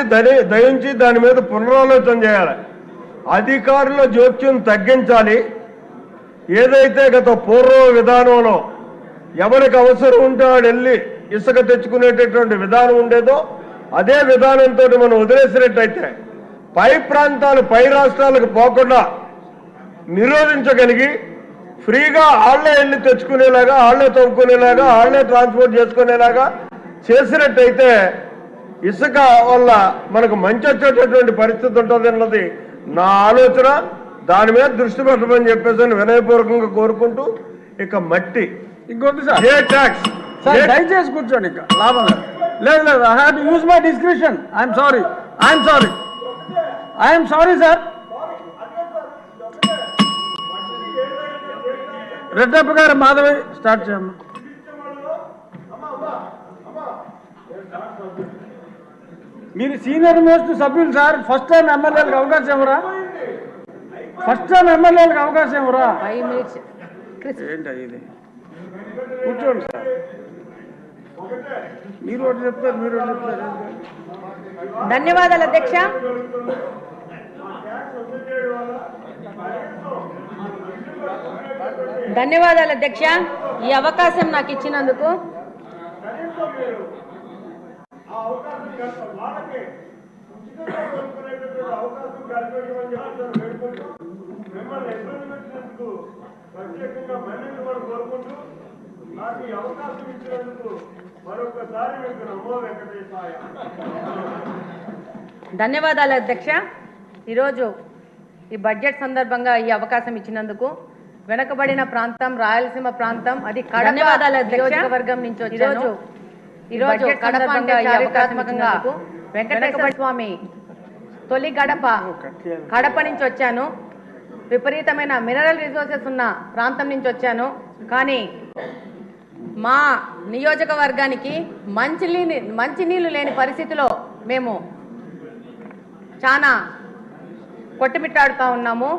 దయించి దాని మీద పునరాలోచన చేయాలి. అధికారుల జోక్యం తగ్గించాలి. ఏదైతే గత పూర్వ విధానంలో ఎవరికి అవసరం ఉంటే వాడు వెళ్ళి ఇసుక తెచ్చుకునేటటువంటి విధానం ఉండేదో అదే విధానంతో మనం వదిలేసినట్టయితే పై ప్రాంతాలు పై రాష్ట్రాలకు పోకుండా నిరోధించగలిగి ఫ్రీగా ఆళ్ళే వెళ్ళి తెచ్చుకునేలాగా ఆళ్ళే తవ్వుకునేలాగా ఆళ్ళే ట్రాన్స్పోర్ట్ చేసుకునేలాగా చేసినట్టయితే ఇసుక వల్ల మనకు మంచి వచ్చేటటువంటి పరిస్థితి ఉంటుంది అన్నది నా ఆలోచన. దాని మీద దృష్టి పెట్టమని చెప్పేసి అని వినయపూర్వకంగా కోరుకుంటూ ఇక మట్టి. ఇంకొద్ది సార్. ఏ ట్యాక్స్ సార్ దయచేసి కూర్చోండి ఇంకా. లాభం లేదు. లేదు I have to use my description I'm sorry I'm sorry I'm sorry sir Reddappa garu Madhavi start చేయమ్మా. మీరు సీనియర్ మోస్ట్ సభ్యులు సార్ ఫస్ట్ టైం ఎమ్మెల్యేలకు అవకాశం ఇవ్వరా ఫస్ట్ టైం ఎమ్మెల్యేలకు అవకాశం ఇవ్వరా ఏంటి ఇది కూర్చోండి సార్. మీరు ఒకటి చెప్తారు మీరు ఒకటి చెప్తారు. ధన్యవాదాలు అధ్యక్ష. ధన్యవాదాలు అధ్యక్ష. ఈ అవకాశం నాకు ఇచ్చినందుకు మిమ్మల్ని ఇబ్బంది పెట్టినందుకు ప్రత్యేకంగా మన్నించమని కోరుకుంటూ నాకు ఈ అవకాశం ఇచ్చినందుకు మరొకసారి మీకు నమో వెంకటేశాయ ధన్యవాదాలు అధ్యక్ష. ఈరోజు ఈ బడ్జెట్ సందర్భంగా ఈ అవకాశం ఇచ్చినందుకు వెనకబడిన ప్రాంతం రాయలసీమ ప్రాంతం అది కడప నియోజకవర్గం నుంచి ఈరోజు కడప అంటే వెంకటేశ్వర స్వామి తొలి గడప కడప నుంచి వచ్చాను. విపరీతమైన మినరల్ రిసోర్సెస్ ఉన్న ప్రాంతం నుంచి వచ్చాను. కానీ మా నియోజకవర్గానికి మంచినీళ్ళు మంచినీళ్ళు లేని పరిస్థితిలో మేము చాలా కొట్టుమిట్టాడుతూ ఉన్నాము.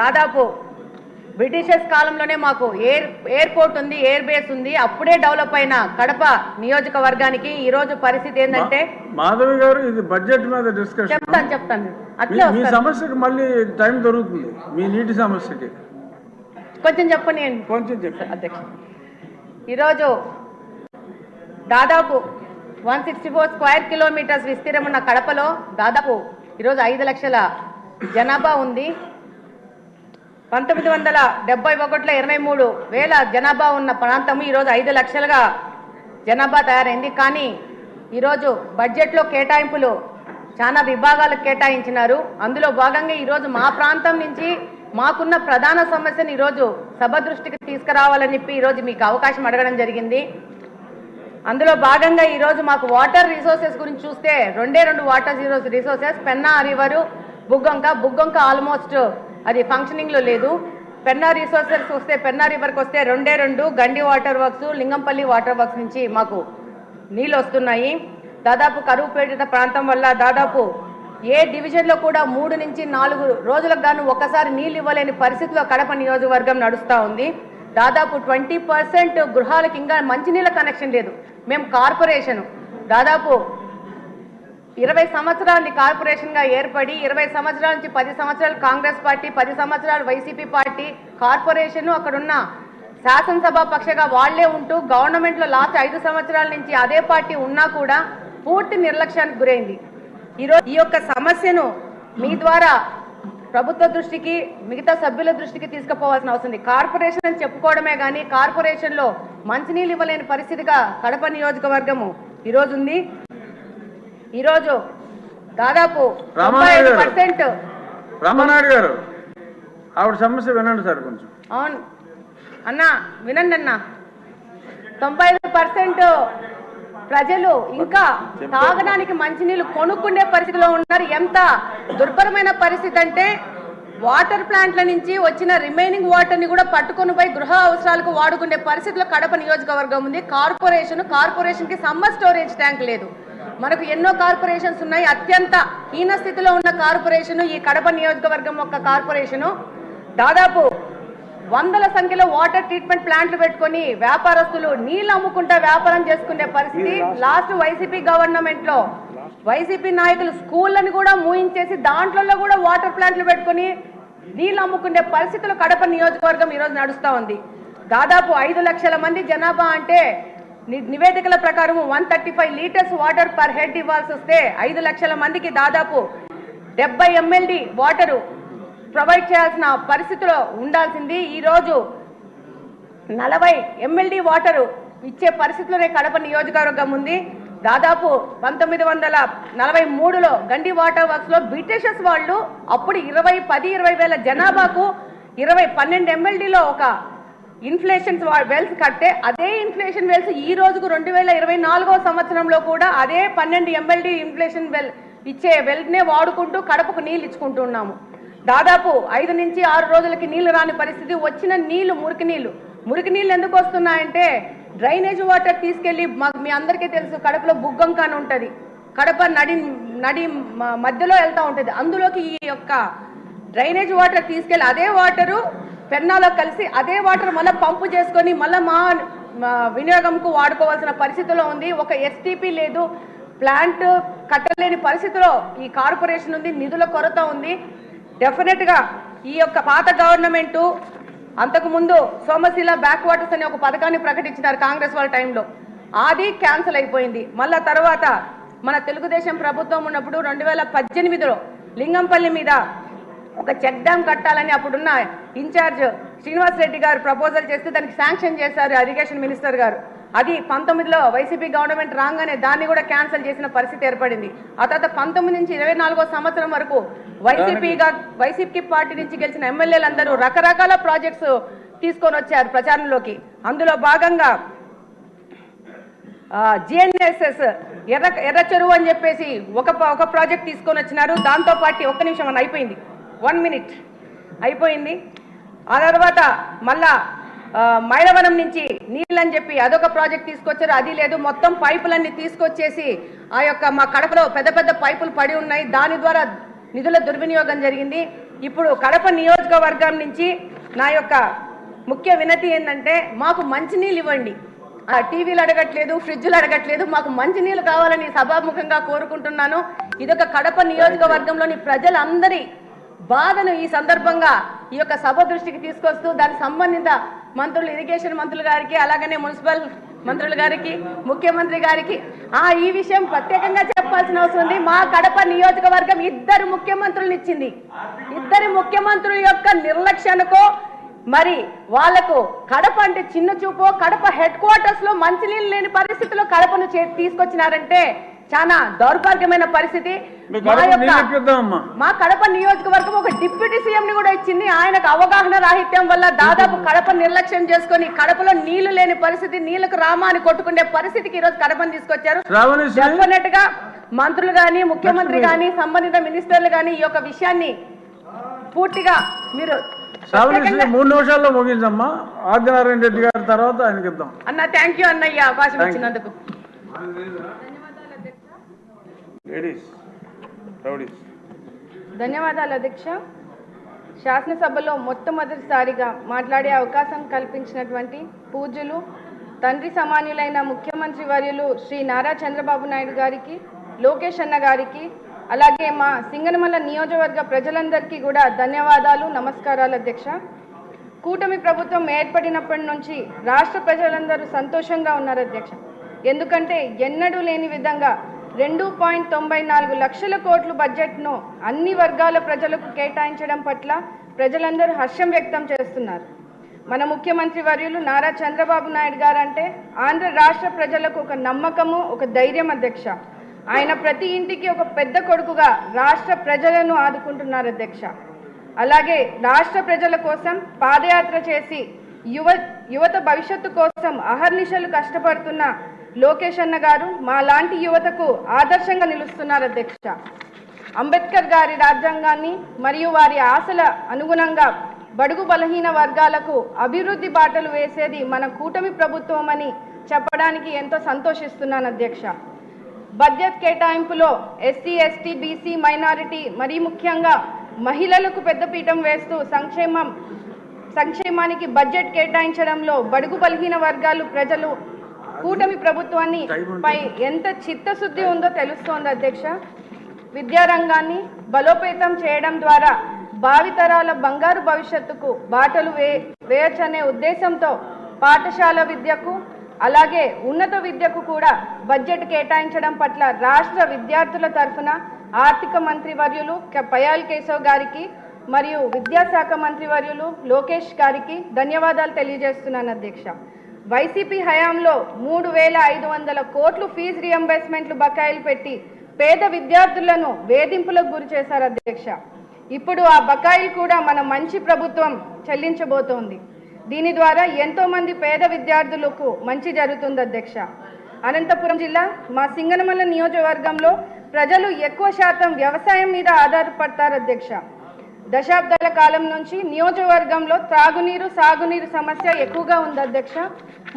దాదాపు బ్రిటిషర్స్ కాలంలోనే మాకు ఎయిర్ ఎయిర్పోర్ట్ ఉంది ఎయిర్ బేస్ ఉంది. అప్పుడే డెవలప్ అయిన కడప నియోజకవర్గానికి ఈరోజు పరిస్థితి ఏంటంటే మాధవి గారు ఇది బడ్జెట్ మీద డిస్కషన్ చెప్తాను చెప్తాను. అట్లే మీ- సమస్యకి మళ్ళీ టైం దొరుకుతుంది. మీ నీటి సమస్యకి. కొంచెం చెప్పండి. కొంచెం చెప్పండి. అధ్యక్ష ఈరోజు దాదాపు one sixty four square kilometres విస్తీర్ణం ఉన్న కడపలో దాదాపు ఈరోజు ఐదు లక్షల జనాభా ఉంది. పంతొమ్మిది వందల డెబ్బై ఒకటిలో ఇరవై మూడు వేల జనాభా ఉన్న ప్రాంతం ఈరోజు ఐదు లక్షలుగా జనాభా తయారైంది. కానీ ఈరోజు బడ్జెట్లో కేటాయింపులు చాలా విభాగాలకు కేటాయించినారు. అందులో భాగంగా ఈరోజు మా ప్రాంతం నుంచి మాకున్న ప్రధాన సమస్యను ఈరోజు సభ దృష్టికి తీసుకురావాలని చెప్పి ఈరోజు మీకు అవకాశం అడగడం జరిగింది. అందులో భాగంగా ఈరోజు మాకు వాటర్ రిసోర్సెస్ గురించి చూస్తే రెండే రెండు water resources Penna river Buggonka. Buggonka almost అది ఫంక్షనింగ్లో లేదు. పెన్నా రిసోర్సెస్ వస్తే పెన్నా రివర్కి వస్తే రెండే రెండు Gandi water works Lingampalli water works నుంచి మాకు నీళ్ళు వస్తున్నాయి. దాదాపు కరువు పీడిత ప్రాంతం వల్ల దాదాపు ఏ డివిజన్లో కూడా మూడు నుంచి నాలుగు రోజులకు గాను ఒక్కసారి నీళ్ళు ఇవ్వలేని పరిస్థితిలో కడప నియోజకవర్గం నడుస్తూ ఉంది. దాదాపు ట్వంటీ పర్సెంట్ గృహాలకు ఇంకా మంచినీళ్ళ కనెక్షన్ లేదు. మేము కార్పొరేషన్. దాదాపు ఇరవై సంవత్సరాలు కార్పొరేషన్గా ఏర్పడి ఇరవై సంవత్సరాల నుంచి పది సంవత్సరాలు కాంగ్రెస్ పార్టీ పది సంవత్సరాలు వైసీపీ పార్టీ కార్పొరేషన్ అక్కడున్న శాసనసభ పక్షగా వాళ్ళే ఉంటూ గవర్నమెంట్లో లాస్ట్ ఐదు సంవత్సరాల నుంచి అదే పార్టీ ఉన్నా కూడా పూర్తి నిర్లక్ష్యానికి గురైంది. ఈరోజు ఈ యొక్క సమస్యను మీ ద్వారా ప్రభుత్వ దృష్టికి మిగతా సభ్యుల దృష్టికి తీసుకుపోవాల్సిన అవసరం ఉంది. కార్పొరేషన్ అని చెప్పుకోవడమే కానీ కార్పొరేషన్లో మంచినీళ్ళు ఇవ్వలేని పరిస్థితిగా కడప నియోజకవర్గము ఈరోజు ఉంది. ఈరోజు దాదాపు. పర్సెంట్. గారు ఆవిడ సమస్య వినండి సార్ కొంచెం. అవును. అన్న వినండి అన్న. తొంభై ఐదు పర్సెంట్ ప్రజలు ఇంకా తాగడానికి మంచినీళ్ళు కొనుక్కునే పరిస్థితిలో ఉన్నారు. ఎంత దుర్భరమైన పరిస్థితి అంటే వాటర్ ప్లాంట్ల నుంచి వచ్చిన రిమైనింగ్ వాటర్ని కూడా పట్టుకొని పోయి గృహ అవసరాలకు వాడుకునే పరిస్థితిలో కడప నియోజకవర్గం ఉంది. కార్పొరేషన్ కార్పొరేషన్కి సమ్మర్ స్టోరేజ్ ట్యాంక్ లేదు. మనకు ఎన్నో కార్పొరేషన్స్ ఉన్నాయి. అత్యంత హీన స్థితిలో ఉన్న కార్పొరేషన్ ఈ కడప నియోజకవర్గం యొక్క కార్పొరేషను. దాదాపు వందల సంఖ్యలో వాటర్ ట్రీట్మెంట్ ప్లాంట్లు పెట్టుకొని వ్యాపారస్తులు నీళ్ళు అమ్ముకుంటా వ్యాపారం చేసుకునే పరిస్థితి. లాస్ట్ వైసీపీ గవర్నమెంట్లో వైసీపీ నాయకులు స్కూళ్ళని కూడా మూయించేసి దాంట్లో కూడా వాటర్ ప్లాంట్లు పెట్టుకొని నీళ్ళు అమ్ముకునే పరిస్థితులు కడప నియోజకవర్గం ఈరోజు నడుస్తూ ఉంది. దాదాపు ఐదు లక్షల మంది జనాభా అంటే నివేదికల ప్రకారం one thirty five litres water per head ఇవ్వాల్సి వస్తే ఐదు లక్షల మందికి దాదాపు డెబ్బై ఎంఎల్డి వాటరు ప్రొవైడ్ చేయాల్సిన పరిస్థితిలో ఉండాల్సింది. ఈరోజు నలభై ఎమ్మెల్డీ వాటరు ఇచ్చే పరిస్థితిలోనే కడప నియోజకవర్గం ఉంది. దాదాపు పంతొమ్మిది వందల నలభై మూడులో గండి వాటర్ వర్క్స్లో బ్రిటిషర్స్ వాళ్ళు అప్పుడు ఇరవై పది ఇరవై వేల జనాభాకు ఇరవై పన్నెండు ఎమ్మెల్డీలో ఒక ఇన్ఫ్లేషన్ వెల్స్ కట్టే అదే ఇన్ఫ్లేషన్ వెల్స్ ఈ రోజుకు రెండు వేల ఇరవై నాలుగో సంవత్సరంలో కూడా అదే పన్నెండు ఎంఎల్డీ ఇన్ఫ్లేషన్ వెల్ ఇచ్చే వెల్నే వాడుకుంటూ కడపకు నీళ్ళు ఇచ్చుకుంటున్నాము దాదాపు ఐదు నుంచి ఆరు రోజులకి నీళ్ళు రాని పరిస్థితి వచ్చిన నీళ్ళు మురికి నీళ్ళు మురికి నీళ్ళు ఎందుకు వస్తున్నాయంటే డ్రైనేజ్ వాటర్ తీసుకెళ్ళి మాకు మీ అందరికీ తెలుసు కడపలో బుగ్గంక అని ఉంటుంది. కడప నడి నడి మ- మధ్యలో వెళ్తూ ఉంటుంది. అందులోకి ఈ యొక్క డ్రైనేజ్ వాటర్ తీసుకెళ్ళి అదే వాటరు పెన్నాలో కలిసి అదే వాటర్ మళ్ళీ పంపు చేసుకొని మళ్ళీ మా వినియోగంకు వాడుకోవాల్సిన పరిస్థితిలో ఉంది. ఒక ఎస్టీపీ లేదు. ప్లాంట్ కట్టలేని పరిస్థితిలో ఈ కార్పొరేషన్ ఉంది. నిధుల కొరత ఉంది. డెఫినెట్గా ఈ యొక్క పాత గవర్నమెంటు అంతకుముందు సోమశిల బ్యాక్ వాటర్స్ అనే ఒక పథకాన్ని ప్రకటించినారు కాంగ్రెస్ వాళ్ళ టైంలో అది క్యాన్సిల్ అయిపోయింది. మళ్ళా తర్వాత మన తెలుగుదేశం ప్రభుత్వం ఉన్నప్పుడు రెండు వేల పద్దెనిమిదిలో లింగంపల్లి మీద ఒక చెక్ డ్యామ్ కట్టాలని అప్పుడున్న ఇన్ఛార్జ్ శ్రీనివాస్ రెడ్డి గారు ప్రపోజల్ చేస్తే దానికి శాంక్షన్ చేశారు ఇరిగేషన్ మినిస్టర్ గారు. అది పంతొమ్మిదిలో వైసీపీ గవర్నమెంట్ రాగానే దాన్ని కూడా క్యాన్సిల్ చేసిన పరిస్థితి ఏర్పడింది. ఆ తర్వాత పంతొమ్మిది నుంచి ఇరవై నాలుగో సంవత్సరం వరకు వైసీపీగా వైసీపీ పార్టీ నుంచి గెలిచిన ఎమ్మెల్యేలందరూ రకరకాల ప్రాజెక్ట్స్ తీసుకొని వచ్చారు ప్రచారంలోకి. అందులో భాగంగా జిఎన్ఎస్ఎస్ ఎర్ర ఎర్ర చెరువు అని చెప్పేసి ఒక ఒక ప్రాజెక్ట్ తీసుకొని వచ్చినారు. దాంతో పాటు ఒక్క నిమిషం అని అయిపోయింది. వన్ మినిట్ అయిపోయింది. ఆ తర్వాత మళ్ళా ఆ, మైలవరం నుంచి నీళ్ళని చెప్పి అదొక ప్రాజెక్ట్ తీసుకొచ్చారు. అది లేదు. మొత్తం పైపులన్నీ తీసుకొచ్చేసి ఆ యొక్క మా కడపలో పెద్ద పెద్ద పైపులు పడి ఉన్నాయి. దాని ద్వారా నిధుల దుర్వినియోగం జరిగింది. ఇప్పుడు కడప నియోజకవర్గం నుంచి నా యొక్క ముఖ్య వినతి ఏంటంటే మాకు మంచినీళ్ళు ఇవ్వండి. ఆ టీవీలు అడగట్లేదు ఫ్రిడ్జ్లు అడగట్లేదు. మాకు మంచినీళ్ళు కావాలని సభాముఖంగా కోరుకుంటున్నాను. ఇదొక కడప నియోజకవర్గంలోని ప్రజలందరి బాధను ఈ సందర్భంగా ఈ యొక్క సభ దృష్టికి తీసుకొస్తూ దానికి సంబంధిత మంత్రులు ఇరిగేషన్ మంత్రులు గారికి అలాగనే మున్సిపల్ మంత్రులు గారికి ముఖ్యమంత్రి గారికి ఆ ఈ విషయం ప్రత్యేకంగా చెప్పాల్సిన అవసరం ఉంది. మా కడప నియోజకవర్గం ఇద్దరు ముఖ్యమంత్రులు ఇచ్చింది. ఇద్దరు ముఖ్యమంత్రుల యొక్క నిర్లక్ష్యానికో మరి వాళ్ళకు కడప అంటే చిన్న చూపు కడప హెడ్ క్వార్టర్స్లో మంచినీళ్ళు లేని పరిస్థితిలో కడపను చే- తీసుకొచ్చినారంటే చాలా దౌర్భాగ్యమైన పరిస్థితి. మీ కడప నియోజకవర్గం ఒక డిప్యూటీ సీఎం ని కూడా ఇచ్చింది. ఆయనకు అవగాహన రాహిత్యం వల్ల దాదాపు కడప నిర్లక్ష్యం చేసుకొని కడపలో నీళ్ళు లేని పరిస్థితి నీళ్ళకు రామాని కొట్టుకునే పరిస్థితికి ఈరోజు కడపను తీసుకొచ్చారు. శ్రావణి శ్రీ- డెఫినెట్గా మంత్రులు గాని ముఖ్యమంత్రి గాని సంబంధిత మినిస్టర్లు గాని ఈ యొక్క విషయాన్ని పూర్తిగా మీరు మూడు నిమిషాల్లో ముగించమ్మా. ఆదినారాయణ రెడ్డి గారి తర్వాత ఆయనకి ఇద్దాం అన్న థ్యాంక్ యూ అన్న ఈ అవకాశం. ఇచ్చినందుకు. లేడీస్ రౌడీస్ ధన్యవాదాలు అధ్యక్ష. శాసనసభలో మొట్టమొదటిసారిగా మాట్లాడే అవకాశం కల్పించినటువంటి పూజలు తండ్రి సమాన్యులైన ముఖ్యమంత్రి వర్యులు శ్రీ నారా చంద్రబాబు నాయుడు గారికి లోకేష్ అన్న గారికి అలాగే మా సింగనమల నియోజకవర్గ ప్రజలందరికీ కూడా ధన్యవాదాలు నమస్కారాలు అధ్యక్ష. కూటమి ప్రభుత్వం ఏర్పడినప్పటి నుంచి రాష్ట్ర ప్రజలందరూ సంతోషంగా ఉన్నారు అధ్యక్ష. ఎందుకంటే ఎన్నడూ లేని విధంగా రెండు పాయింట్ తొంభై నాలుగు లక్షల కోట్లు బడ్జెట్ను అన్ని వర్గాల ప్రజలకు కేటాయించడం పట్ల ప్రజలందరూ హర్షం వ్యక్తం చేస్తున్నారు. మన ముఖ్యమంత్రి వర్యులు నారా చంద్రబాబు నాయుడు గారు అంటే ఆంధ్ర రాష్ట్ర ప్రజలకు ఒక నమ్మకము ఒక ధైర్యం అధ్యక్ష. ఆయన ప్రతి ఇంటికి ఒక పెద్ద కొడుకుగా రాష్ట్ర ప్రజలను ఆదుకుంటున్నారు అధ్యక్ష. అలాగే రాష్ట్ర ప్రజల కోసం పాదయాత్ర చేసి యువ యువత భవిష్యత్తు కోసం అహర్నిశలు కష్టపడుతున్న లోకేష్ అన్న గారు మా లాంటి యువతకు ఆదర్శంగా నిలుస్తున్నారు అధ్యక్ష. అంబేద్కర్ గారి రాజ్యాంగాన్ని మరియు వారి ఆశల అనుగుణంగా బడుగు బలహీన వర్గాలకు అభివృద్ధి బాటలు వేసేది మన కూటమి ప్రభుత్వం అని చెప్పడానికి ఎంతో సంతోషిస్తున్నాను అధ్యక్ష. బడ్జెట్ కేటాయింపులో ఎస్సీ ఎస్టీ బీసీ మైనారిటీ మరీ ముఖ్యంగా మహిళలకు పెద్దపీఠం వేస్తూ సంక్షేమం సంక్షేమానికి బడ్జెట్ కేటాయించడంలో బడుగు బలహీన వర్గాలు ప్రజలు కూటమి ప్రభుత్వాన్ని పై ఎంత చిత్తశుద్ధి ఉందో తెలుస్తోంది అధ్యక్ష. విద్యారంగాన్ని బలోపేతం చేయడం ద్వారా భావితరాల బంగారు భవిష్యత్తుకు బాటలు వే వేయచ్చనే ఉద్దేశంతో పాఠశాల విద్యకు అలాగే ఉన్నత విద్యకు కూడా బడ్జెట్ కేటాయించడం పట్ల రాష్ట్ర విద్యార్థుల తరఫున ఆర్థిక మంత్రి వర్యులు పయాల్ కేశవ్ గారికి మరియు విద్యాశాఖ మంత్రి వర్యులు లోకేష్ గారికి ధన్యవాదాలు తెలియజేస్తున్నాను అధ్యక్ష. వైసీపీ హయాంలో మూడు వేల ఐదు వందల కోట్లు ఫీజు రియంబర్స్మెంట్లు బకాయిలు పెట్టి పేద విద్యార్థులను వేధింపులకు గురి చేశారు అధ్యక్ష. ఇప్పుడు ఆ బకాయిలు కూడా మన మంచి ప్రభుత్వం చెల్లించబోతోంది. దీని ద్వారా ఎంతోమంది పేద విద్యార్థులకు మంచి జరుగుతుంది అధ్యక్ష. అనంతపురం జిల్లా మా సింగనమల్ల నియోజకవర్గంలో ప్రజలు ఎక్కువ శాతం వ్యవసాయం మీద ఆధారపడతారు అధ్యక్ష. దశాబ్దాల కాలం నుంచి నియోజకవర్గంలో త్రాగునీరు సాగునీరు సమస్య ఎక్కువగా ఉంది అధ్యక్ష.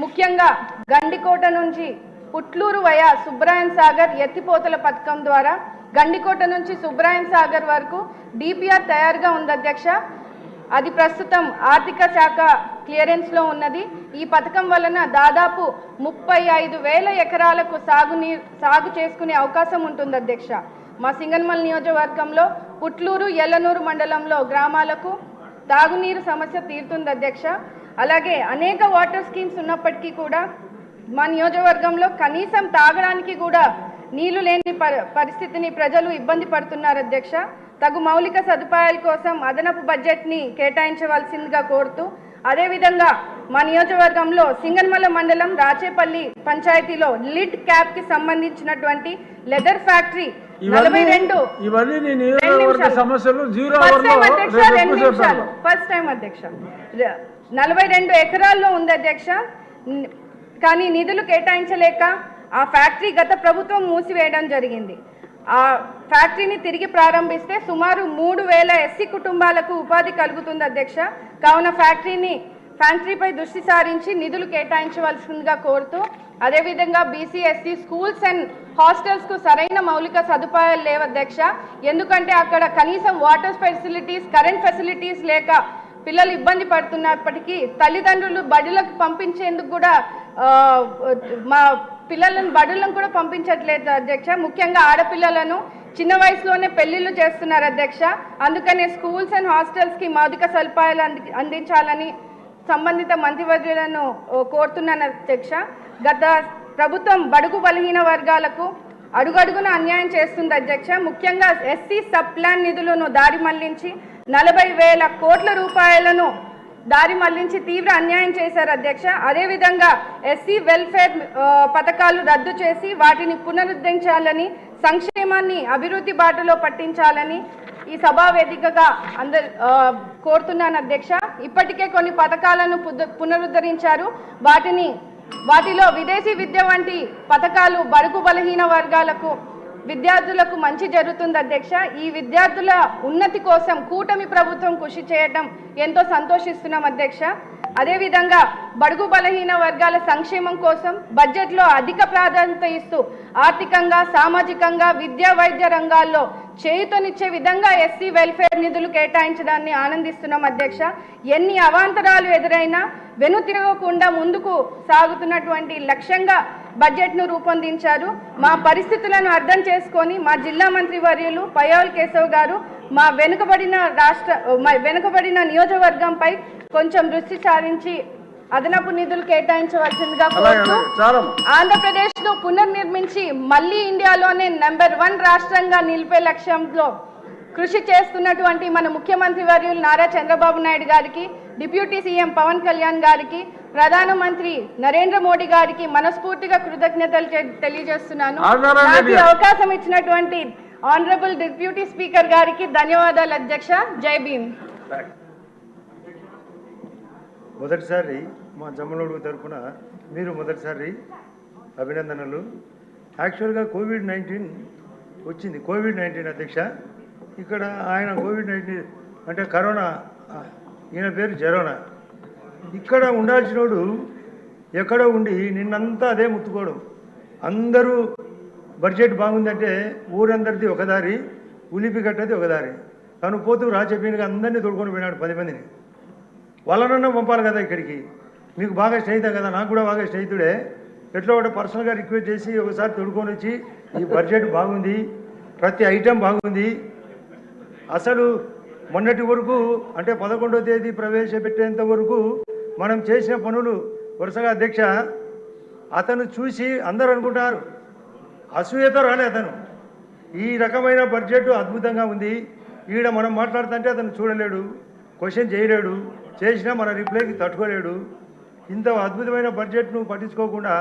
ముఖ్యంగా గండికోట నుంచి పుట్లూరు వయా సుబ్రాయన్ సాగర్ ఎత్తిపోతల పథకం ద్వారా గండికోట నుంచి సుబ్రాయన్ సాగర్ వరకు డిపిఆర్ తయారుగా ఉంది అధ్యక్ష. అది ప్రస్తుతం ఆర్థిక శాఖ క్లియరెన్స్లో ఉన్నది. ఈ పథకం వలన దాదాపు ముప్పై ఐదు వేల ఎకరాలకు సాగునీరు సాగు చేసుకునే అవకాశం ఉంటుంది అధ్యక్ష. మా సింగన్మల్ నియోజకవర్గంలో పుట్లూరు ఎల్లనూరు మండలంలో గ్రామాలకు తాగునీరు సమస్య తీరుతుంది అధ్యక్ష. అలాగే అనేక వాటర్ స్కీమ్స్ ఉన్నప్పటికీ కూడా మా నియోజకవర్గంలో కనీసం తాగడానికి కూడా నీళ్ళు లేని పరిస్థితిని ప్రజలు ఇబ్బంది పడుతున్నారు అధ్యక్ష. తగు మౌలిక సదుపాయాల కోసం అదనపు బడ్జెట్ని కేటాయించవలసిందిగా కోరుతూ అదేవిధంగా మా నియోజకవర్గంలో సింగన్మల మండలం రాచేపల్లి పంచాయతీలో లిడ్ క్యాప్కి సంబంధించినటువంటి లెదర్ ఫ్యాక్టరీ ఇవన్నీ నియోజకవర్గ. సమస్యలు జీరో ఫస్ట్ టైం అధ్యక్ష నలభై రెండు ఎకరాల్లో ఉంది అధ్యక్ష. కానీ నిధులు కేటాయించలేక ఆ ఫ్యాక్టరీ గత ప్రభుత్వం మూసివేయడం జరిగింది. ఆ ఫ్యాక్టరీని తిరిగి ప్రారంభిస్తే సుమారు మూడు వేల ఎస్సీ కుటుంబాలకు ఉపాధి కలుగుతుంది అధ్యక్ష. కావున ఫ్యాక్టరీని ఫ్యాక్టరీపై దృష్టి సారించి నిధులు కేటాయించవలసిందిగా కోరుతూ అదేవిధంగా బీసీ ఎస్సీ స్కూల్స్ అండ్ హాస్టల్స్కు సరైన మౌలిక సదుపాయాలు లేవు అధ్యక్ష. ఎందుకంటే అక్కడ కనీసం వాటర్ ఫెసిలిటీస్ కరెంట్ ఫెసిలిటీస్ లేక పిల్లలు ఇబ్బంది పడుతున్నప్పటికీ తల్లిదండ్రులు బడులకు పంపించేందుకు కూడా మా పిల్లలను బడులను కూడా పంపించట్లేదు అధ్యక్ష. ముఖ్యంగా ఆడపిల్లలను చిన్న వయసులోనే పెళ్ళిళ్ళు చేస్తున్నారు అధ్యక్ష. అందుకనే స్కూల్స్ అండ్ హాస్టల్స్కి మౌలిక సదుపాయాలు అంది అందించాలని సంబంధిత మంత్రివర్యులను కోరుతున్నాను అధ్యక్ష. గత ప్రభుత్వం బడుగు బలహీన వర్గాలకు అడుగడుగున అన్యాయం చేస్తుంది అధ్యక్ష. ముఖ్యంగా ఎస్సీ సబ్ ప్లాన్ నిధులను దారి మళ్ళించి నలభై వేల కోట్ల రూపాయలను దారి మళ్ళించి తీవ్ర అన్యాయం చేశారు అధ్యక్ష. అదేవిధంగా ఎస్సీ వెల్ఫేర్ పథకాలు రద్దు చేసి వాటిని పునరుద్ధరించాలని సంక్షేమాన్ని అభివృద్ధి బాటలో పట్టించాలని ఈ సభా వేదికగా అందరు కోరుతున్నాను అధ్యక్ష. ఇప్పటికే కొన్ని పథకాలను పునరుద్ధరించారు. వాటిని వాటిలో విదేశీ విద్య వంటి పథకాలు బడుగు బలహీన వర్గాలకు విద్యార్థులకు మంచి జరుగుతుంది అధ్యక్ష. ఈ విద్యార్థుల ఉన్నతి కోసం కూటమి ప్రభుత్వం కృషి చేయటం ఎంతో సంతోషిస్తున్నాం అధ్యక్ష. అదేవిధంగా బడుగు బలహీన వర్గాల సంక్షేమం కోసం బడ్జెట్లో అధిక ప్రాధాన్యత ఇస్తూ ఆర్థికంగా సామాజికంగా విద్యా వైద్య రంగాల్లో చేయుతనిచ్చే విధంగా ఎస్సీ వెల్ఫేర్ నిధులు కేటాయించడాన్ని ఆనందిస్తున్నాం అధ్యక్ష. ఎన్ని అవాంతరాలు ఎదురైనా వెనుతిరగకుండా ముందుకు సాగుతున్నటువంటి లక్ష్యంగా బడ్జెట్ను రూపొందించారు. మా పరిస్థితులను అర్థం చేసుకొని మా జిల్లా మంత్రి వర్యులు పయోల్ కేశవ్ గారు మా వెనుకబడిన రాష్ట్ర మా వెనుకబడిన నియోజకవర్గంపై కొంచెం దృష్టి సారించి అదనపు నిధులు కేటాయించవలసిందిగా ఆంధ్రప్రదేశ్ను పునర్నిర్మించి మళ్ళీ ఇండియాలోనే నెంబర్ వన్ రాష్ట్రంగా నిలిపే లక్ష్యంలో కృషి చేస్తున్నటువంటి మన ముఖ్యమంత్రి వర్యులు నారా చంద్రబాబు నాయుడు గారికి డిప్యూటీ సీఎం పవన్ కళ్యాణ్ గారికి ప్రధానమంత్రి నరేంద్ర మోడీ గారికి మనస్ఫూర్తిగా కృతజ్ఞతలు తెలియజేస్తున్నాను. నాకు. అవకాశం ఇచ్చినటువంటి ఆనరబుల్ డిప్యూటీ స్పీకర్ గారికి ధన్యవాదాలు అధ్యక్ష. జై భీమ్. మొదటిసారి మా జమ్మలోడు తరఫున మీరు మొదటిసారి అభినందనలు. యాక్చువల్గా కోవిడ్ నైన్టీన్ వచ్చింది. కోవిడ్ నైన్టీన్ అధ్యక్ష. ఇక్కడ ఆయన కోవిడ్ నైన్టీన్ అంటే కరోనా ఈయన పేరు జరోనా. ఇక్కడ ఉండాల్సినోడు ఎక్కడో ఉండి నిన్నంతా అదే ముత్తుకోవడం అందరూ బడ్జెట్ బాగుందంటే ఊరందరిది ఒకదారి ఉలిపి కట్టది ఒక దారి తను పోతూ రాచెప్పినగా అందరినీ తోడుకొని పోయినాడు పది మందిని. వాళ్ళనన్నా పంపాలి కదా ఇక్కడికి. మీకు బాగా స్నేహితం కదా నాకు కూడా బాగా స్నేహితుడే. ఎట్లా ఒకటి పర్సనల్గా రిక్వెస్ట్ చేసి ఒకసారి తొడుకొని వచ్చి ఈ బడ్జెట్ బాగుంది ప్రతి ఐటెం బాగుంది. అసలు మొన్నటి వరకు అంటే పదకొండవ తేదీ ప్రవేశపెట్టేంత వరకు మనం చేసిన పనులు వరుసగా అధ్యక్ష అతను చూసి అందరూ అనుకుంటారు. అసూయతో రాలే అతను. ఈ రకమైన బడ్జెట్ అద్భుతంగా ఉంది. ఈడ మనం మాట్లాడుతుంటే అతను చూడలేడు క్వశ్చన్ చేయలేడు. చేసినా మన రిప్లైకి తట్టుకోలేడు. ఇంత అద్భుతమైన బడ్జెట్ను పట్టించుకోకుండా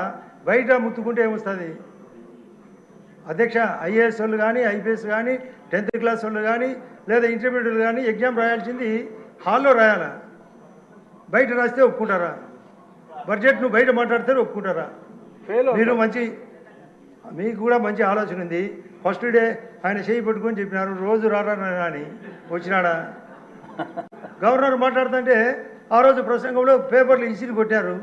బయట ముత్తుకుంటే ఏమొస్తుంది? అధ్యక్ష ఐఏఎస్ వాళ్ళు కానీ ఐపీఎస్ కానీ టెన్త్ క్లాస్ వాళ్ళు కానీ లేదా ఇంటర్మీడియట్ కానీ ఎగ్జామ్ రాయాల్సింది హాల్లో రాయాలా? బయట రాస్తే ఒప్పుకుంటారా? బడ్జెట్ను బయట మాట్లాడితే ఒప్పుకుంటారా? మీరు మంచి మీకు కూడా మంచి ఆలోచన ఉంది. ఫస్ట్ డే ఆయన చేయి పట్టుకొని చెప్పినారు రోజు రారా అని వచ్చినాడా? గవర్నర్ మాట్లాడుతుంటే ఆ రోజు ప్రసంగంలో పేపర్లు ఇసిరి కొట్టారు.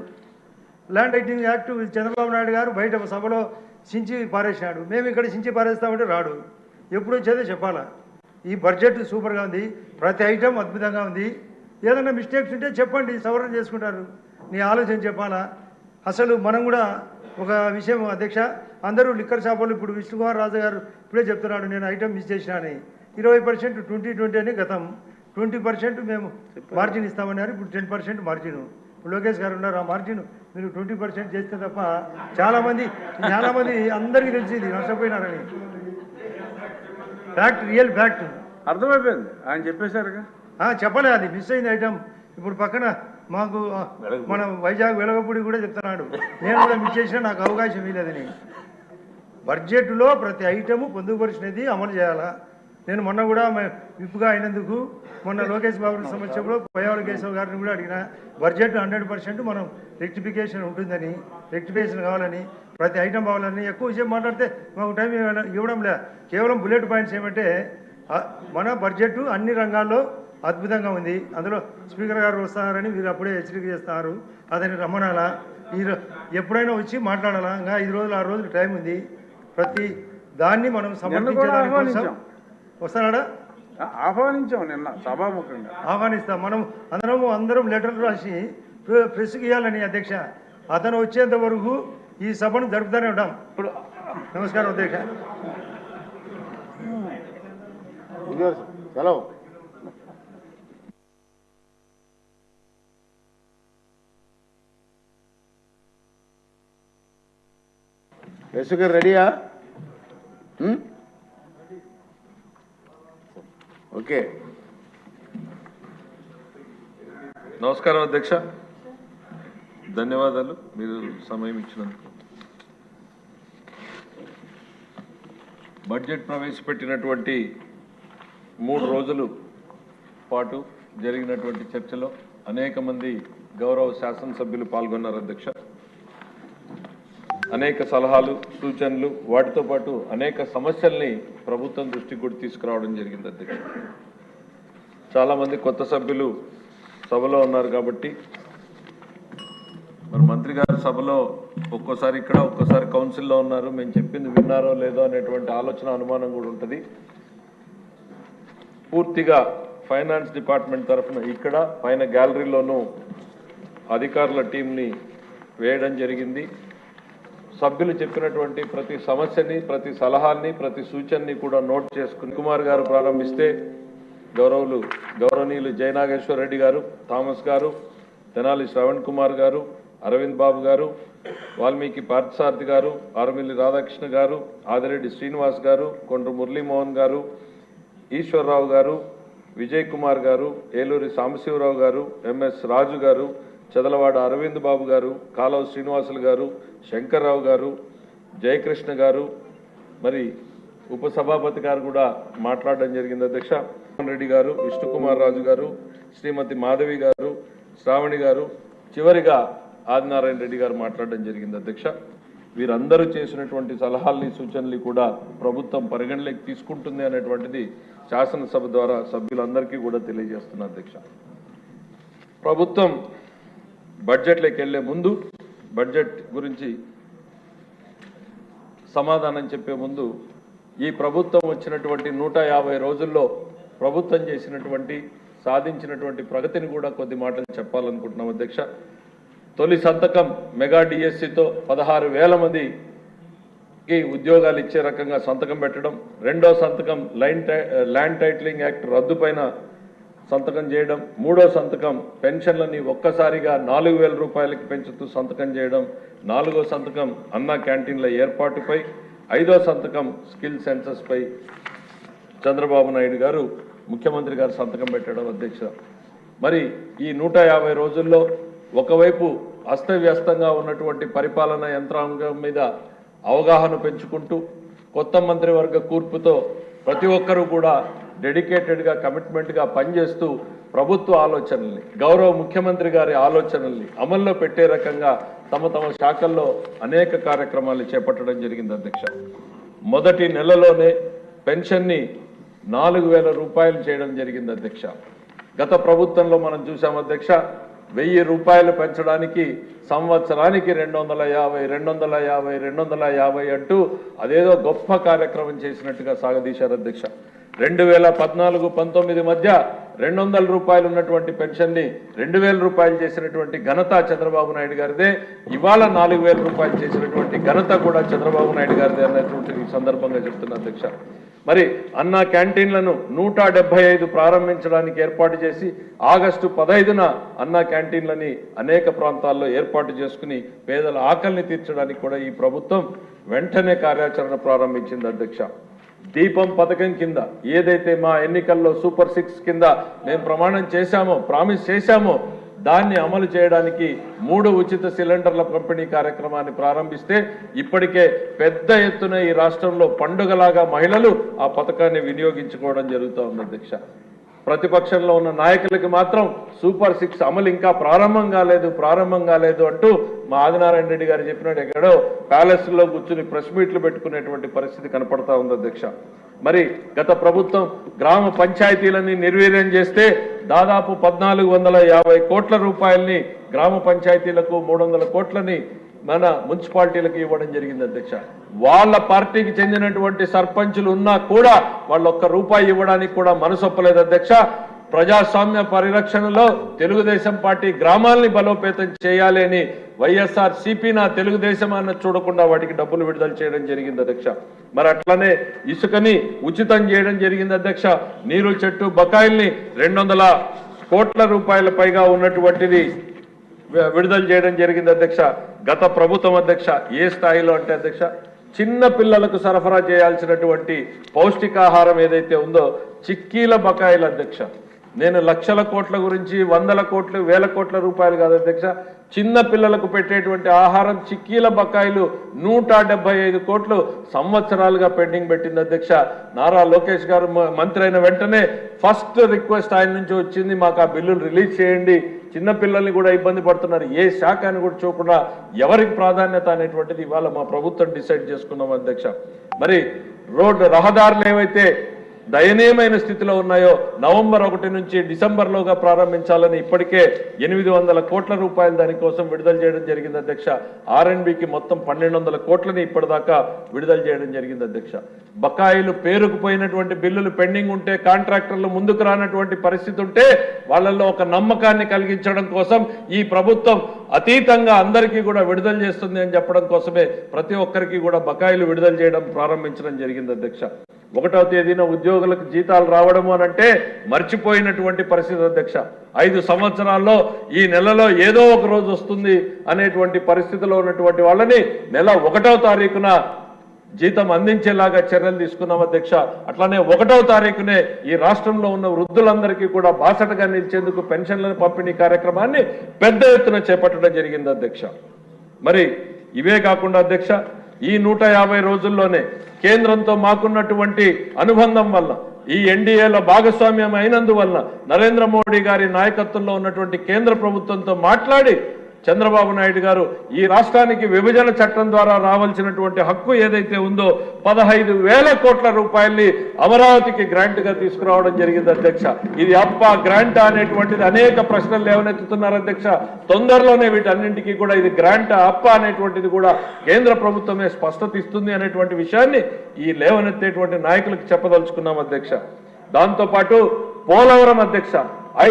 Land titling act Chandrababu Naidu garu బయట సభలో చించి పారేసినాడు మేము ఇక్కడ చించి పారేస్తామంటే రాడు. ఎప్పుడు వచ్చేదో చెప్పాలా? ఈ బడ్జెట్ సూపర్గా ఉంది. ప్రతి ఐటెం అద్భుతంగా ఉంది. ఏదైనా మిస్టేక్స్ ఉంటే చెప్పండి సవరణ చేసుకుంటారు. నీ ఆలోచన చెప్పాలా? అసలు మనం కూడా ఒక విషయం అధ్యక్ష అందరూ లిక్కర్ షాపులు ఇప్పుడు విష్ణుకుమార్ రాజు గారు ఇప్పుడే చెప్తున్నాడు నేను ఐటెం మిస్ చేసినా అని ఇరవై పర్సెంట్ ట్వంటీ ట్వంటీ అని గతం. ట్వంటీ పర్సెంట్ మేము మార్జిన్ ఇస్తామన్నారు. ఇప్పుడు టెన్ పర్సెంట్ మార్జిన్. ఇప్పుడు లోకేష్ గారు ఉన్నారు ఆ మార్జిన్ మీరు ట్వంటీ పర్సెంట్ చేస్తే తప్ప చాలామంది చాలామంది అందరికీ తెలిసింది నష్టపోయినారని. ఫ్యాక్ట్ రియల్ ఫ్యాక్ట్ అర్థమైపోయింది. ఆయన చెప్పేశారుగా. చెప్పలే అది మిస్ అయింది ఐటమ్ ఇప్పుడు పక్కన మాకు మన వైజాగ్ వెలగపూడి కూడా చెప్తున్నాడు. నేను కూడా మిస్ చేసినా నాకు అవకాశం ఇవ్వలేదని. బడ్జెట్లో ప్రతి ఐటము పొందుపరిచినది అమలు చేయాలా? నేను మొన్న కూడా విప్పుగా అయినందుకు మొన్న లోకేష్ బాబు సమస్యలో పయ్యావల కేశవ్ గారిని కూడా అడిగిన బడ్జెట్ హండ్రెడ్ పర్సెంట్ మనం రెక్టిఫికేషన్ ఉంటుందని రెక్టిఫికేషన్ కావాలని ప్రతి ఐటమ్ కావాలని ఎక్కువ విషయం మాట్లాడితే మాకు టైం ఇవ్వడం- లే కేవలం బుల్లెట్ పాయింట్స్ ఏమంటే మన బడ్జెట్ అన్ని రంగాల్లో అద్భుతంగా ఉంది. అందులో స్పీకర్ గారు వస్తున్నారని మీరు అప్పుడే హెచ్చరిక చేస్తున్నారు అతని రమ్మనాలా? ఈ ఎప్పుడైనా వచ్చి మాట్లాడాలా? ఇంకా ఐదు రోజులు ఆరు రోజులు టైం ఉంది. ప్రతి దాన్ని మనం సమర్థించే కూడా దానికోసం ఆహ్వానించాం. నిన్న సభాముఖంగా. ఆహ్వానిస్తాం. మనం అందరం అందరం లెటర్లు రాసి ప్రె- ప్రెస్కి ఇవ్వాలని అధ్యక్ష. అతను వచ్చేంత వరకు ఈ సభను జరుపుతూనే ఉంటాం ఇప్పుడు నమస్కారం అధ్యక్ష. సెలవు. రెడీయా? ఓకే. నమస్కారం అధ్యక్ష. ధన్యవాదాలు. మీరు సమయం ఇచ్చినందుకు. బడ్జెట్ ప్రవేశపెట్టినటువంటి మూడు రోజులు పాటు జరిగినటువంటి చర్చలో అనేక మంది గౌరవ శాసనసభ్యులు పాల్గొన్నారు అధ్యక్ష. అనేక సలహాలు సూచనలు వాటితో పాటు అనేక సమస్యల్ని ప్రభుత్వం దృష్టికి కూడా తీసుకురావడం జరిగింది అధ్యక్ష. చాలామంది కొత్త సభ్యులు సభలో ఉన్నారు కాబట్టి మరి మంత్రి గారు సభలో ఒక్కోసారి ఇక్కడ ఒక్కోసారి కౌన్సిల్లో ఉన్నారు. మేము చెప్పింది విన్నారో లేదో అనేటువంటి ఆలోచన అనుమానం కూడా ఉంటుంది. పూర్తిగా ఫైనాన్స్ డిపార్ట్మెంట్ తరఫున ఇక్కడ పైన గ్యాలరీలోనూ అధికారుల టీంని వేయడం జరిగింది. సభ్యులు చెప్పినటువంటి ప్రతి సమస్యని ప్రతి సలహాన్ని ప్రతి సూచనని కూడా నోట్ చేసుకుని కుమార్ గారు ప్రారంభిస్తే గౌరవులు గౌరవనీయులు జయనాగేశ్వర రెడ్డి గారు థామస్ గారు తెనాలి శ్రవణ్ కుమార్ గారు అరవింద్ బాబు గారు వాల్మీకి పార్థసారథి గారు ఆరమిల్లి రాధాకృష్ణ గారు ఆదిరెడ్డి శ్రీనివాస్ గారు కొండ్రు మురళీమోహన్ గారు ఈశ్వరరావు గారు విజయ్ కుమార్ గారు ఏలూరి సాంబశివరావు గారు ఎంఎస్ రాజు గారు చదలవాడ అరవింద్ బాబు గారు కాలవ శ్రీనివాసులు గారు శంకర్రావు గారు జయకృష్ణ గారు మరి ఉపసభాపతి గారు కూడా మాట్లాడడం జరిగింది. అధ్యక్ష రెడ్డి గారు విష్ణుకుమార్ రాజు గారు శ్రీమతి మాధవి గారు శ్రావణి గారు చివరిగా ఆదినారాయణ రెడ్డి గారు మాట్లాడడం జరిగింది. అధ్యక్ష వీరందరూ చేసినటువంటి సలహాలని సూచనలు కూడా ప్రభుత్వం పరిగణలోకి తీసుకుంటుంది అనేటువంటిది శాసనసభ ద్వారా సభ్యులందరికీ కూడా తెలియజేస్తున్నా అధ్యక్ష. ప్రభుత్వం బడ్జెట్లోకి వెళ్ళే ముందు బడ్జెట్ గురించి సమాధానం చెప్పే ముందు ఈ ప్రభుత్వం వచ్చినటువంటి నూట యాభై రోజుల్లో ప్రభుత్వం చేసినటువంటి సాధించినటువంటి ప్రగతిని కూడా కొద్ది మాటలు చెప్పాలనుకుంటున్నాం అధ్యక్ష. తొలి సంతకం మెగా డిఎస్సితో పదహారు వేల మందికి ఉద్యోగాలు ఇచ్చే రకంగా సంతకం పెట్టడం రెండో సంతకం లైన్ టై ల్యాండ్ టైటిలింగ్ యాక్ట్ రద్దు పైన సంతకం చేయడం మూడో సంతకం పెన్షన్లని ఒక్కసారిగా నాలుగు వేల రూపాయలకి పెంచుతూ సంతకం చేయడం నాలుగో సంతకం అన్నా క్యాంటీన్ల ఏర్పాటుపై ఐదో సంతకం స్కిల్ సెన్సస్పై చంద్రబాబు నాయుడు గారు ముఖ్యమంత్రి గారు సంతకం పెట్టడం అధ్యక్ష. మరి ఈ నూట యాభై రోజుల్లో ఒకవైపు అస్తవ్యస్తంగా ఉన్నటువంటి పరిపాలన యంత్రాంగం మీద అవగాహన పెంచుకుంటూ కొత్త మంత్రివర్గ కూర్పుతో ప్రతి ఒక్కరూ కూడా డెడికేటెడ్గా కమిట్మెంట్గా పనిచేస్తూ ప్రభుత్వ ఆలోచనల్ని గౌరవ ముఖ్యమంత్రి గారి ఆలోచనల్ని అమల్లో పెట్టే రకంగా తమ తమ శాఖల్లో అనేక కార్యక్రమాలు చేపట్టడం జరిగింది అధ్యక్ష. మొదటి నెలలోనే పెన్షన్ని నాలుగు వేల రూపాయలు చేయడం జరిగింది అధ్యక్ష. గత ప్రభుత్వంలో మనం చూసాం అధ్యక్ష వెయ్యి రూపాయలు పెంచడానికి సంవత్సరానికి రెండు వందల యాభై రెండు వందల యాభై రెండు వందల యాభై అంటూ అదేదో గొప్ప కార్యక్రమం చేసినట్టుగా సాగదీశారు అధ్యక్ష. రెండు వేల పద్నాలుగు పంతొమ్మిది మధ్య రెండు వందల రూపాయలు ఉన్నటువంటి పెన్షన్ని రెండు వేల రూపాయలు చేసినటువంటి ఘనత చంద్రబాబు నాయుడు గారిదే. ఇవాళ నాలుగు వేల రూపాయలు చేసినటువంటి ఘనత కూడా చంద్రబాబు నాయుడు గారిదే అన్నటువంటి సందర్భంగా చెప్తున్నా అధ్యక్ష. మరి అన్న క్యాంటీన్లను నూట డెబ్బై ఐదు ప్రారంభించడానికి ఏర్పాటు చేసి ఆగస్టు పదహైదున అన్న క్యాంటీన్లని అనేక ప్రాంతాల్లో ఏర్పాటు చేసుకుని పేదల ఆకలిని తీర్చడానికి కూడా ఈ ప్రభుత్వం వెంటనే కార్యాచరణ ప్రారంభించింది అధ్యక్ష. దీపం పథకం కింద ఏదైతే మా ఎన్నికల్లో సూపర్ సిక్స్ కింద మేము ప్రమాణం చేశామో ప్రామిస్ చేశామో దాన్ని అమలు చేయడానికి మూడు ఉచిత సిలిండర్ల పంపిణీ కార్యక్రమాన్ని ప్రారంభిస్తే ఇప్పటికే పెద్ద ఎత్తున ఈ రాష్ట్రంలో పండుగలాగా మహిళలు ఆ పథకాన్ని వినియోగించుకోవడం జరుగుతూ ఉంది అధ్యక్ష. ప్రతిపక్షంలో ఉన్న నాయకులకి మాత్రం సూపర్ సిక్స్ అమలు ఇంకా ప్రారంభం కాలేదు ప్రారంభం కాలేదు అంటూ మా ఆదినారాయణ రెడ్డి గారు చెప్పినట్టు ఎక్కడో ప్యాలెస్లో కూర్చుని ప్రెస్ మీట్లు పెట్టుకునేటువంటి పరిస్థితి కనపడతా ఉంది అధ్యక్ష. మరి గత ప్రభుత్వం గ్రామ పంచాయతీలని నిర్వీర్యం చేస్తే దాదాపు పద్నాలుగు వందల యాభై కోట్ల రూపాయల్ని గ్రామ పంచాయతీలకు మూడు వందల కోట్లని మన మున్సిపాలిటీలకు ఇవ్వడం జరిగింది అధ్యక్ష. వాళ్ళ పార్టీకి చెందినటువంటి సర్పంచులు ఉన్నా కూడా వాళ్ళు ఒక్క రూపాయి ఇవ్వడానికి కూడా మనసొప్పలేదు అధ్యక్ష. ప్రజాస్వామ్య పరిరక్షణలో తెలుగుదేశం పార్టీ గ్రామాల్ని బలోపేతం చేయాలి అని వైఎస్ఆర్ సిపి నా తెలుగుదేశం అన్న చూడకుండా వాటికి డబ్బులు విడుదల చేయడం జరిగింది అధ్యక్ష. మరి అట్లనే ఇసుకని ఉచితం చేయడం జరిగింది అధ్యక్ష. నీరు చెట్టు బకాయిల్ని రెండు వందల కోట్ల రూపాయల పైగా ఉన్నటువంటిది విడుదల చేయడం జరిగింది అధ్యక్ష. గత ప్రభుత్వం అధ్యక్ష ఏ స్థాయిలో అంటే అధ్యక్ష? చిన్న పిల్లలకు సరఫరా చేయాల్సినటువంటి పౌష్టికాహారం ఏదైతే ఉందో చిక్కీల బకాయిల అధ్యక్ష. నేను లక్షల కోట్ల గురించి వందల కోట్లు వేల కోట్ల రూపాయలు కాదు అధ్యక్ష. చిన్న పిల్లలకు పెట్టేటువంటి ఆహారం చిక్కీల బకాయిలు నూట డెబ్బై ఐదు కోట్లు సంవత్సరాలుగా పెండింగ్ పెట్టింది అధ్యక్ష. నారా లోకేష్ గారు మ- మంత్రి అయిన వెంటనే ఫస్ట్ రిక్వెస్ట్ ఆయన నుంచి వచ్చింది మాకు ఆ బిల్లులు రిలీజ్ చేయండి. చిన్నపిల్లల్ని కూడా ఇబ్బంది పడుతున్నారు. ఏ శాఖ అని కూడా చూడకుండా ఎవరికి ప్రాధాన్యత అనేటువంటిది ఇవాళ మా ప్రభుత్వం డిసైడ్ చేసుకున్నాం అధ్యక్ష. మరి రోడ్డు రహదారులు ఏవైతే దయనీయమైన స్థితిలో ఉన్నాయో నవంబర్ ఒకటి నుంచి డిసెంబర్లోగా ప్రారంభించాలని ఇప్పటికే ఎనిమిది వందల కోట్ల రూపాయలు దానికోసం విడుదల చేయడం జరిగింది అధ్యక్ష. ఆర్ఎన్బికి మొత్తం పన్నెండు వందల కోట్లని ఇప్పటిదాకా విడుదల చేయడం జరిగింది అధ్యక్ష. బకాయిలు పేరుకుపోయినటువంటి బిల్లులు పెండింగ్ ఉంటే కాంట్రాక్టర్లు ముందుకు రానటువంటి పరిస్థితి ఉంటే వాళ్ళల్లో ఒక నమ్మకాన్ని కలిగించడం కోసం ఈ ప్రభుత్వం అతీతంగా అందరికీ కూడా విడుదల చేస్తుంది అని చెప్పడం కోసమే ప్రతి ఒక్కరికి కూడా బకాయిలు విడుదల చేయడం ప్రారంభించడం జరిగింది అధ్యక్ష. ఒకటో తేదీన ఉద్యోగులకు జీతాలు రావడము అని అంటే మర్చిపోయినటువంటి పరిస్థితి అధ్యక్ష. ఐదు సంవత్సరాల్లో ఈ నెలలో ఏదో ఒక రోజు వస్తుంది అనేటువంటి పరిస్థితిలో ఉన్నటువంటి వాళ్ళని నెల ఒకటో తారీఖున జీతం అందించేలాగా చర్యలు తీసుకున్నాం అధ్యక్ష. అట్లానే ఒకటో తారీఖునే ఈ రాష్ట్రంలో ఉన్న వృద్ధులందరికీ కూడా బాసటగా నిలిచేందుకు పెన్షన్ల పంపిణీ కార్యక్రమాన్ని పెద్ద ఎత్తున చేపట్టడం జరిగింది అధ్యక్ష. మరి ఇవే కాకుండా అధ్యక్ష ఈ నూట యాభై రోజుల్లోనే కేంద్రంతో మాకున్నటువంటి అనుబంధం వల్ల ఈ ఎన్డీఏలో భాగస్వామ్యం అయినందువల్ల నరేంద్ర మోడీ గారి నాయకత్వంలో ఉన్నటువంటి కేంద్ర ప్రభుత్వంతో మాట్లాడి చంద్రబాబు నాయుడు గారు ఈ రాష్ట్రానికి విభజన చట్టం ద్వారా రావాల్సినటువంటి హక్కు ఏదైతే ఉందో పదహైదు వేల కోట్ల రూపాయల్ని అమరావతికి గ్రాంట్గా తీసుకురావడం జరిగింది అధ్యక్ష. ఇది అప్ప గ్రాంట్ అనేటువంటిది అనేక ప్రశ్నలు లేవనెత్తుతున్నారు అధ్యక్ష. తొందరలోనే వీటన్నింటికీ కూడా ఇది గ్రాంట్ అప్ప అనేటువంటిది కూడా కేంద్ర ప్రభుత్వమే స్పష్టత ఇస్తుంది అనేటువంటి విషయాన్ని ఈ లేవనెత్తేటువంటి నాయకులకు చెప్పదలుచుకున్నాం అధ్యక్ష. దాంతోపాటు పోలవరం అధ్యక్ష.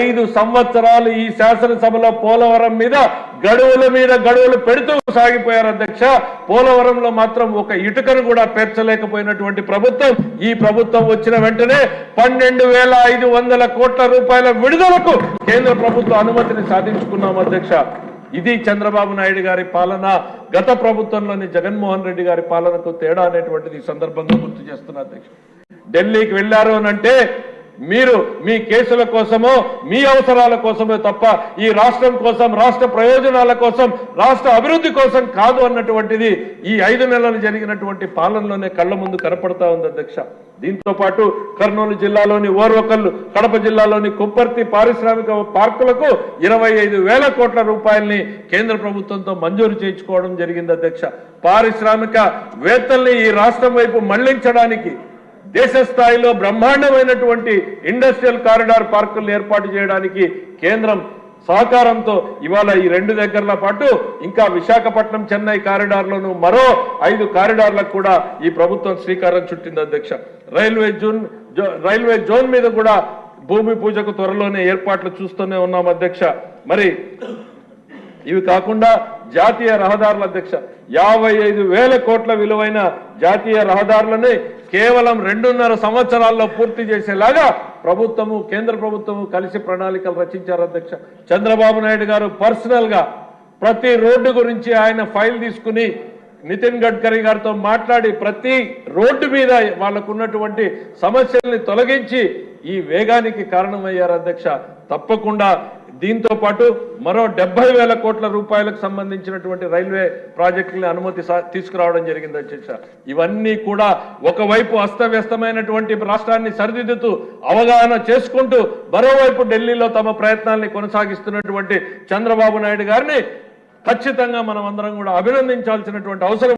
ఐదు సంవత్సరాలు ఈ శాసనసభలో పోలవరం మీద గడువుల మీద గడువులు పెడుతూ సాగిపోయారు అధ్యక్ష. పోలవరంలో మాత్రం ఒక ఇటుకను కూడా పేర్చలేకపోయినటువంటి ప్రభుత్వం. ఈ ప్రభుత్వం వచ్చిన వెంటనే పన్నెండు వేల ఐదు వందల కోట్ల రూపాయల విడుదలకు కేంద్ర ప్రభుత్వ అనుమతిని సాధించుకున్నాం అధ్యక్ష. ఇది చంద్రబాబు నాయుడు గారి పాలన. గత ప్రభుత్వంలోని జగన్మోహన్ రెడ్డి గారి పాలనకు తేడా అనేటువంటిది ఈ సందర్భంగా గుర్తు చేస్తున్నా అధ్యక్ష. ఢిల్లీకి వెళ్ళారు అని అంటే మీరు మీ కేసుల కోసమో మీ అవసరాల కోసమో తప్ప ఈ రాష్ట్రం కోసం రాష్ట్ర ప్రయోజనాల కోసం రాష్ట్ర అభివృద్ధి కోసం కాదు అన్నటువంటిది ఈ ఐదు నెలలు జరిగినటువంటి పాలనలోనే కళ్ళ ముందు కనపడతా ఉంది అధ్యక్ష. దీంతో పాటు కర్నూలు జిల్లాలోని ఓర్వకల్లు కడప జిల్లాలోని కుప్పర్తి పారిశ్రామిక పార్కులకు ఇరవై ఐదు వేల కోట్ల రూపాయల్ని కేంద్ర ప్రభుత్వంతో మంజూరు చేయించుకోవడం జరిగింది అధ్యక్ష. పారిశ్రామిక వేత్తల్ని ఈ రాష్ట్రం వైపు మళ్ళించడానికి దేశ స్థాయిలో బ్రహ్మాండమైనటువంటి ఇండస్ట్రియల్ కారిడార్ పార్కులు ఏర్పాటు చేయడానికి కేంద్రం సహకారంతో ఇవాళ ఈ రెండు దగ్గరల పాటు ఇంకా విశాఖపట్నం చెన్నై కారిడార్లోనూ మరో ఐదు కారిడార్లకు కూడా ఈ ప్రభుత్వం శ్రీకారం చుట్టింది అధ్యక్ష. రైల్వే జోన్ జో- రైల్వే జోన్ మీద కూడా భూమి పూజకు త్వరలోనే ఏర్పాట్లు చూస్తూనే ఉన్నాం అధ్యక్ష. మరి ఇవి కాకుండా జాతీయ రహదారుల అధ్యక్ష యాభై ఐదు వేల కోట్ల విలువైన జాతీయ రహదారులని కేవలం రెండున్నర సంవత్సరాల్లో పూర్తి చేసేలాగా ప్రభుత్వము కేంద్ర ప్రభుత్వము కలిసి ప్రణాళికలు రచించారు అధ్యక్ష. చంద్రబాబు నాయుడు గారు పర్సనల్గా ప్రతి రోడ్డు గురించి ఆయన ఫైల్ తీసుకుని నితిన్ గడ్కరీ గారితో మాట్లాడి ప్రతి రోడ్డు మీద వాళ్ళకున్నటువంటి సమస్యల్ని తొలగించి ఈ వేగానికి కారణమయ్యారు అధ్యక్ష. తప్పకుండా దీంతో పాటు మరో డెబ్బై వేల కోట్ల రూపాయలకు సంబంధించినటువంటి రైల్వే ప్రాజెక్టులని అనుమతి తీసుకురావడం జరిగింది అధ్యక్ష. ఇవన్నీ కూడా ఒకవైపు అస్తవ్యస్తమైనటువంటి రాష్ట్రాన్ని సరిదిద్దుతూ అవగాహన చేసుకుంటూ మరోవైపు ఢిల్లీలో తమ ప్రయత్నాల్ని కొనసాగిస్తున్నటువంటి చంద్రబాబు నాయుడు గారిని ఖచ్చితంగా మనం అందరం కూడా అభినందించాల్సినటువంటి అవసరం